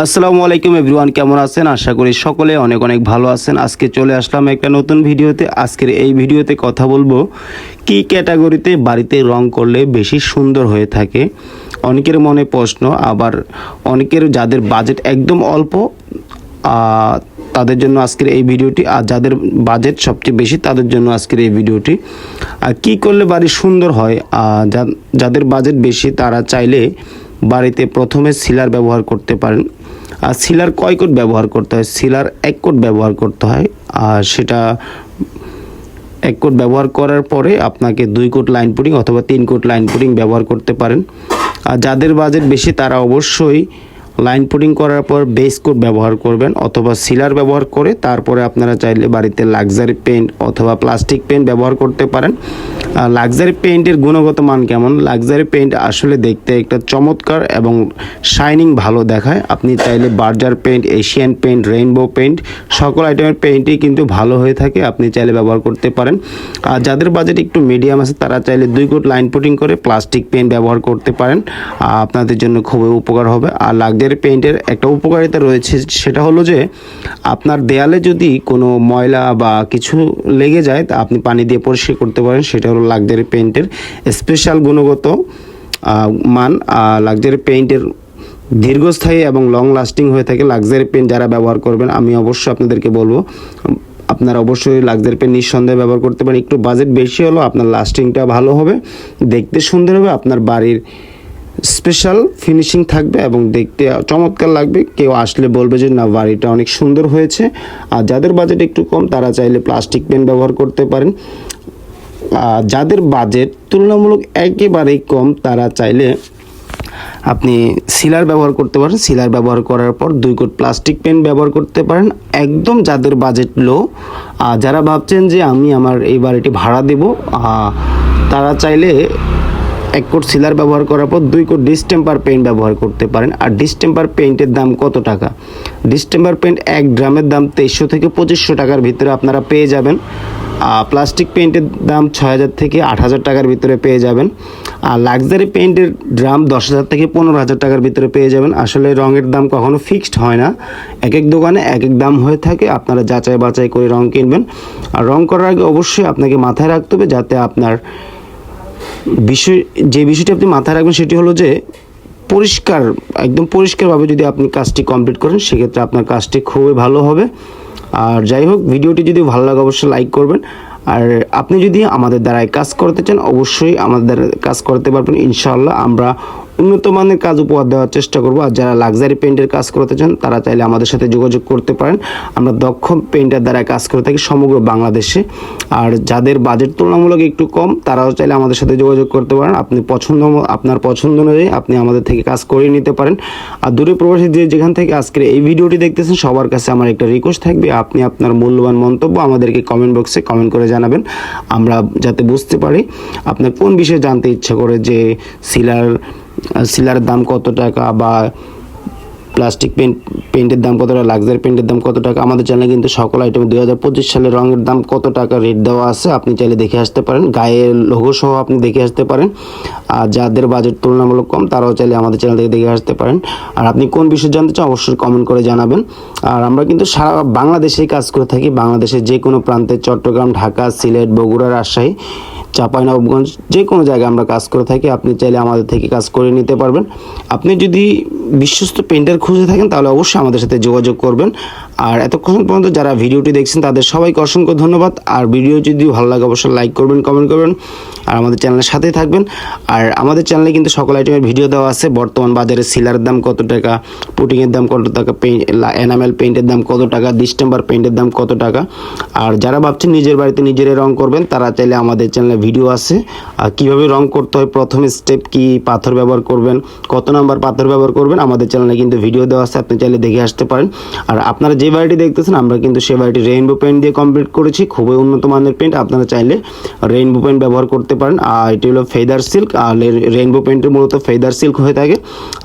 আসসালামু আলাইকুম এভরিওয়ান, কেমন আছেন? আশা করি সকলে অনেক অনেক ভালো আছেন। আজকে চলে আসলাম একটা নতুন ভিডিওতে। আজকের এই ভিডিওতে কথা বলব, কি ক্যাটাগরিতে বাড়িতে রং করলে বেশি সুন্দর হয়ে থাকে? অনেকের মনে প্রশ্ন, আবার অনেকের যাদের বাজেট একদম অল্প তাদের জন্য আজকের এই ভিডিওটি, আর যাদের বাজেট সবচেয়ে বেশি, তাদের জন্য আজকের এই ভিডিওটি। আর কী করলে বাড়ি সুন্দর হয়? যাদের বাজেট বেশি, তারা চাইলে বাড়িতে প্রথমে শিলার ব্যবহার করতে পারেন। আর সিলার কয় কোট ব্যবহার করতে হয়? সিলার এক কোট ব্যবহার করতে হয়। আর সেটা এক কোট ব্যবহার করার পরে আপনাকে দুই কোট লাইন পুটিং অথবা তিন কোট লাইন পুটিং ব্যবহার করতে পারেন। আর যাদের বাজেট বেশি তারা অবশ্যই লাইন পুটিং করার পর বেস কোট ব্যবহার করবেন অথবা সিলার ব্যবহার করে তারপরে আপনারা চাইলে বাড়িতে লাক্সারি পেন্ট অথবা প্লাস্টিক পেন্ট ব্যবহার করতে পারেন। লাক্সারি পেন্টের গুণগত মান কেমন? লাক্সারি পেন্ট আসলে দেখতে একটা চমৎকার এবং শাইনিং ভালো দেখায়। আপনি চাইলে Berger paint Asian paint Rainbow paint সকল আইটেমের পেন্টই কিন্তু ভালো হয়ে থাকে, আপনি চাইলে ব্যবহার করতে পারেন। আর যাদের বাজেট একটু মিডিয়াম আছে, তারা চাইলে দুই কোট লাইন পুটিং করে প্লাস্টিক পেন্ট ব্যবহার করতে পারেন। আপনাদের জন্য খুবই উপকার হবে। আর লাক্সারি পেন্টের একটা উপকারিতা রয়েছে, সেটা হলো যে আপনার দেয়ালে যদি কোনো ময়লা বা কিছু লেগে যায়, তা আপনি পানি দিয়ে পরিষ্কার করতে পারেন, সেটা হলো লাক্সারি পেন্টের স্পেশাল গুণগত মান। লাক্সারি পেইন্টের দীর্ঘস্থায়ী এবং লং লাস্টিং হয়ে থাকে। লাক্সারি পেন যারা ব্যবহার করবেন, আমি অবশ্যই আপনাদেরকে বলব, আপনারা অবশ্যই লাক্সারি পেন নিঃসন্দেহে ব্যবহার করতে পারেন। একটু বাজেট বেশি হলো আপনার লাস্টিংটা ভালো হবে, দেখতে সুন্দর হবে, আপনার বাড়ির স্পেশাল ফিনিশিং থাকবে এবং দেখতে চমৎকার লাগবে। কেউ আসলে বলবে যে, না, বাড়িটা অনেক সুন্দর হয়েছে। আর যাদের বাজেট একটু কম, তারা চাইলে প্লাস্টিক পেন ব্যবহার করতে পারেন। যাদের বাজেট তুলনামূলক একেবারেই কম, তারা চাইলে আপনি সিলার ব্যবহার করতে পারেন। সিলার ব্যবহার করার পর দুই কোট প্লাস্টিক পেন ব্যবহার করতে পারেন। একদম যাদের বাজেট লো যারা ভাবছেন যে, আমি আমার এই বাড়িটি ভাড়া দেব তারা চাইলে এক কোট সিলার ব্যবহার করার পর দুই কোট ডিস্টেম্পার পেইন্ট ব্যবহার করতে পারেন। আর ডিস্টেম্পার পেইন্টের দাম কত টাকা? ডিস্টেম্পার পেইন্ট এক ড্রামের দাম তেইশশো থেকে পঁচিশশো টাকার ভিতরে আপনারা পেয়ে যাবেন। আর প্লাস্টিক পেইন্টের দাম ছয় হাজার থেকে আট হাজার টাকার ভিতরে পেয়ে যাবেন। আর লাক্সারি পেইন্টের ড্রাম দশ হাজার থেকে পনেরো হাজার টাকার ভিতরে পেয়ে যাবেন। আসলে রঙের দাম কখনো ফিক্সড হয় না। এক এক দোকানে এক এক দাম হয়ে থাকে। আপনারা যাচাই বাছাই করে রঙ কিনবেন। আর রঙ করার আগে অবশ্যই আপনাকে মাথায় রাখতে হবে যাতে আপনার বিষয়, যে বিষয়টি আপনি মাথায় রাখবেন সেটি হলো যে পরিষ্কার, একদম পরিষ্কারভাবে যদি আপনি কাজটি কমপ্লিট করেন, সেক্ষেত্রে আপনার কাজটি খুবই ভালো হবে। আর যাই হোক, ভিডিওটি যদি ভালো লাগে অবশ্যই লাইক করবেন। আর আপনি যদি আমাদের দ্বারায় কাজ করতে চান, অবশ্যই আমাদের দ্বারা কাজ করতে পারবেন। ইনশাআল্লাহ আমরা উন্নত মানের কাজ উপহার দেওয়ার চেষ্টা করব। আর যারা লাক্সারি পেইন্টের কাজ করতে চান, তারা চাইলে আমাদের সাথে যোগাযোগ করতে পারেন। আমরা দক্ষ পেইন্টার দ্বারা কাজ করে থাকি সমগ্র বাংলাদেশে। আর যাদের বাজেট তুলনামূলক একটু কম, তারাও চাইলে আমাদের সাথে যোগাযোগ করতে পারেন। আপনি পছন্দ আপনার পছন্দ অনুযায়ী আপনি আমাদের থেকে কাজ করিয়ে নিতে পারেন। আর দূরে প্রবাসী যে যেখান থেকে আজকের এই ভিডিওটি দেখতেছেন, সবার কাছে আমার একটা রিকোয়েস্ট থাকবে। আপনি আপনার মূল্যবান মন্তব্য আমাদেরকে কমেন্ট বক্সে কমেন্ট করে জানাবেন। আমরা যাতে বুঝতে পারি আপনার কোন বিষয়ে জানতে ইচ্ছা করে যে সিলার সিলার দাম কত টাকা বা প্লাস্টিক পেন্ট পেন্টের দাম কত টাকা, লাক্সারি পেন্টের দাম কত টাকা? আমাদের চ্যানেলে কিন্তু সকল আইটেম দুই হাজার পঁচিশ সালের রঙের দাম কত টাকা রেট দেওয়া আছে, আপনি চাইলে দেখে আসতে পারেন। গায়ের লোগো সহ আপনি দেখে আসতে পারেন। আর যাদের বাজেট তুলনামূলক কম, তারাও চাইলে আমাদের চ্যানেল থেকে দেখে আসতে পারেন। আর আপনি কোন বিষয়ে জানতে চান, অবশ্যই কমেন্ট করে জানাবেন। আর আমরা কিন্তু সারা বাংলাদেশেই কাজ করে থাকি। বাংলাদেশের যে কোনো প্রান্তে, চট্টগ্রাম, ঢাকা, সিলেট, বগুড়া, রাজশাহী চাঁপাইনবাবগঞ্জ যে কোনো জায়গায় আমরা কাজ করে থাকি। আপনি চাইলে আমাদের থেকে কাজ করে নিতে পারবেন। আপনি যদি বিশ্বস্ত পেন্টার খুঁজে থাকেন, তাহলে অবশ্যই আমাদের সাথে যোগাযোগ করবেন। আর এতক্ষণ পর্যন্ত যারা ভিডিওটি দেখছেন, তাদের সবাইকে অসংখ্য ধন্যবাদ। আর ভিডিও যদি ভালো লাগে, অবশ্যই লাইক করবেন, কমেন্ট করবেন। আর আমাদের চ্যানেলের সাথেই থাকবেন। আর আমাদের চ্যানেলে কিন্তু সকল আইটেমের ভিডিও দেওয়া আছে। বর্তমান বাজারে সিলারের দাম কত টাকা পুটিংয়ের দাম কত টাকা এনামেল পেইন্টের দাম কত টাকা ডিস্টেম্বার পেইন্টের দাম কত টাকা। আর যারা ভাবছেন নিজের বাড়িতে নিজেরাই রং করবেন, তারা চাইলে আমাদের চ্যানেলে ভিডিও আছে। আর কীভাবে রং করতে হয়, প্রথম স্টেপ কি, পাথর ব্যবহার করবেন, কত নাম্বার পাথর ব্যবহার করবেন, আমাদের চ্যানেলে কিন্তু ভিডিও দেওয়া আছে, আপনি চাইলে দেখে আসতে পারেন। আর আপনারা যে বাড়িটি দেখতেছেন, আমরা কিন্তু সে বাড়িটি রেইনবো পেন্ট দিয়ে কমপ্লিট করেছি। খুবই উন্নত মানের পেন্ট আপনারা চাইলে রেইনবো পেন্ট ব্যবহার করতে পারেন। আর এটি হলো ফেদার সিল্ক আর রেইনবো পেন্টের মূলত ফেদার সিল্ক হয়ে থাকে।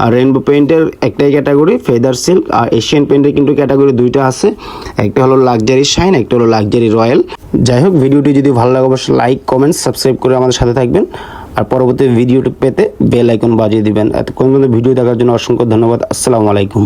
আর রেইনবো পেন্টের একটাই ক্যাটাগরি ফেদার সিল্ক আর এশিয়ান পেন্টের কিন্তু ক্যাটাগরি দুইটা আছে। একটা হলো লাক্সারি শাইন একটা হলো লাক্সারি রয়্যাল যাই হোক, ভিডিওটি যদি ভালো লাগে, অবশ্যই লাইক কমেন্ট সাবস্ক্রাইব করে আমাদের সাথে থাকবেন। আর পরবর্তী ভিডিওটি পেতে বেল আইকন বাজিয়ে দিবেন। এতক্ষণ পর্যন্ত ভিডিও দেখার জন্য অসংখ্য ধন্যবাদ। আসসালামু আলাইকুম।